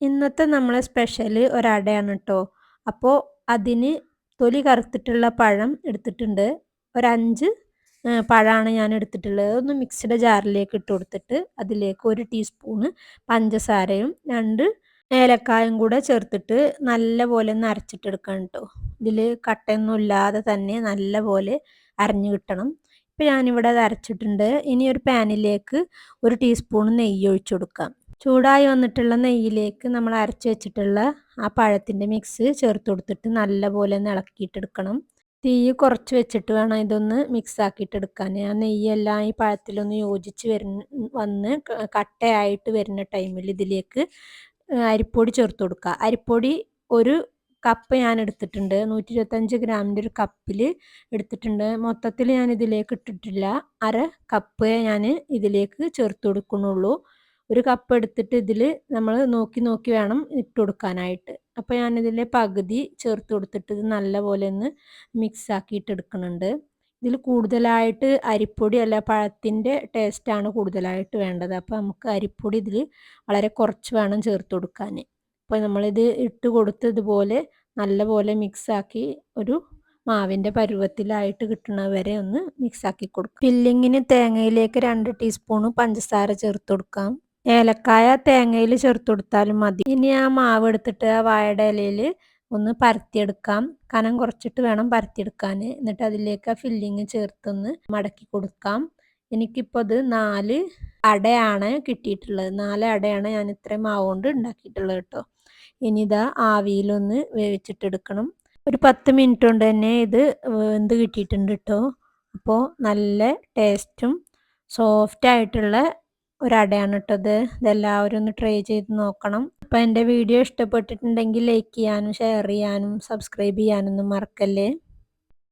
ഇന്നത്തെ നമ്മളെ സ്പെഷ്യൽ ഒരടയാണ് കേട്ടോ അപ്പോൾ അതിന് തൊലി കറുത്തിട്ടുള്ള പഴം എടുത്തിട്ടുണ്ട്. ഒരഞ്ച് പഴമാണ് ഞാൻ എടുത്തിട്ടുള്ളത്. ഒന്ന് മിക്സിയുടെ ജാറിലേക്ക് ഇട്ട് കൊടുത്തിട്ട് അതിലേക്ക് ഒരു ടീസ്പൂണ് പഞ്ചസാരയും രണ്ട് ഏലക്കായും കൂടെ ചേർത്തിട്ട് നല്ല പോലെ ഒന്ന് അരച്ചിട്ടെടുക്കണം കേട്ടോ ഇതിൽ കട്ടയൊന്നും ഇല്ലാതെ തന്നെ നല്ല പോലെ അരഞ്ഞു കിട്ടണം. ഇപ്പം ഞാനിവിടെ അത് അരച്ചിട്ടുണ്ട്. ഇനി ഒരു പാനിലേക്ക് ഒരു ടീസ്പൂൺ നെയ്യ് ഒഴിച്ചു കൊടുക്കാം. ചൂടായി വന്നിട്ടുള്ള നെയ്യിലേക്ക് നമ്മൾ അരച്ച് വെച്ചിട്ടുള്ള ആ പഴത്തിന്റെ മിക്സ് ചേർത്ത് കൊടുത്തിട്ട് നല്ലപോലെ ഒന്ന് ഇളക്കിയിട്ടെടുക്കണം. തീ കുറച്ച് വെച്ചിട്ട് വേണം ഇതൊന്ന് മിക്സ് ആക്കിയിട്ടെടുക്കാൻ ആ നെയ്യെല്ലാം ഈ പഴത്തിലൊന്ന് യോജിച്ച് വരുന്ന വന്ന് കട്ടയായിട്ട് വരുന്ന ടൈമിൽ ഇതിലേക്ക് അരിപ്പൊടി ചേർത്ത് കൊടുക്കുക. അരിപ്പൊടി ഒരു കപ്പ് ഞാൻ എടുത്തിട്ടുണ്ട്. നൂറ്റി ഇരുപത്തഞ്ച് ഗ്രാമിന്റെ ഒരു കപ്പിൽ എടുത്തിട്ടുണ്ട്. മൊത്തത്തിൽ ഞാൻ ഇതിലേക്ക് ഇട്ടിട്ടില്ല. അര കപ്പ് ഞാൻ ഇതിലേക്ക് ചേർത്ത് കൊടുക്കുന്നുള്ളൂ. ഒരു കപ്പ് എടുത്തിട്ട് ഇതിൽ നമ്മൾ നോക്കി നോക്കി വേണം ഇട്ട് കൊടുക്കാനായിട്ട്. അപ്പോൾ ഞാനിതിലെ പകുതി ചേർത്ത് കൊടുത്തിട്ട് ഇത് നല്ലപോലെ ഒന്ന് മിക്സ് ആക്കിയിട്ട് എടുക്കുന്നുണ്ട്. ഇതിൽ കൂടുതലായിട്ട് അരിപ്പൊടി അല്ല പഴത്തിന്റെ ടേസ്റ്റാണ് കൂടുതലായിട്ട് വേണ്ടത്. അപ്പോൾ നമുക്ക് അരിപ്പൊടി ഇതിൽ വളരെ കുറച്ച് വേണം ചേർത്ത് കൊടുക്കാൻ അപ്പോൾ നമ്മളിത് ഇട്ട് കൊടുത്ത് ഇതുപോലെ നല്ലപോലെ മിക്സാക്കി ഒരു മാവിന്റെ പരുവത്തിലായിട്ട് കിട്ടുന്നത് വരെ ഒന്ന് മിക്സാക്കി കൊടുക്കും. ഫില്ലിങ്ങിന് തേങ്ങയിലേക്ക് രണ്ട് ടീസ്പൂണ് പഞ്ചസാര ചേർത്ത് കൊടുക്കാം. ഏലക്കായ തേങ്ങയിൽ ചേർത്ത് കൊടുത്താലും മതി. ഇനി ആ മാവ് എടുത്തിട്ട് ആ വാഴയുടെ ഇലയിൽ ഒന്ന് പരത്തിയെടുക്കാം. കനം കുറച്ചിട്ട് വേണം പരത്തിയെടുക്കാൻ. എന്നിട്ട് അതിലേക്ക് ആ ഫില്ലിങ് ചേർത്തൊന്ന് മടക്കി കൊടുക്കാം. എനിക്കിപ്പോൾ അത് നാല് അടയാണ് കിട്ടിയിട്ടുള്ളത്. നാല് അടയാണ് ഞാൻ ഇത്രയും മാവ് കൊണ്ട് ഉണ്ടാക്കിയിട്ടുള്ളത് കേട്ടോ. ഇനി ഇതാ ആവിയിലൊന്ന് വേവിച്ചിട്ടെടുക്കണം ഒരു പത്ത് മിനിറ്റ് കൊണ്ട് തന്നെ ഇത് വെന്ത് കിട്ടിയിട്ടുണ്ട് കേട്ടോ. അപ്പോൾ നല്ല ടേസ്റ്റും സോഫ്റ്റ് ആയിട്ടുള്ള ഒരടയാണ് കേട്ടത് ഇതെല്ലാവരും ഒന്ന് ട്രൈ ചെയ്ത് നോക്കണം. അപ്പോൾ എന്റെ വീഡിയോ ഇഷ്ടപ്പെട്ടിട്ടുണ്ടെങ്കിൽ ലൈക്ക് ചെയ്യാനും ഷെയർ ചെയ്യാനും സബ്സ്ക്രൈബ് ചെയ്യാനൊന്നും മറക്കല്ലേ?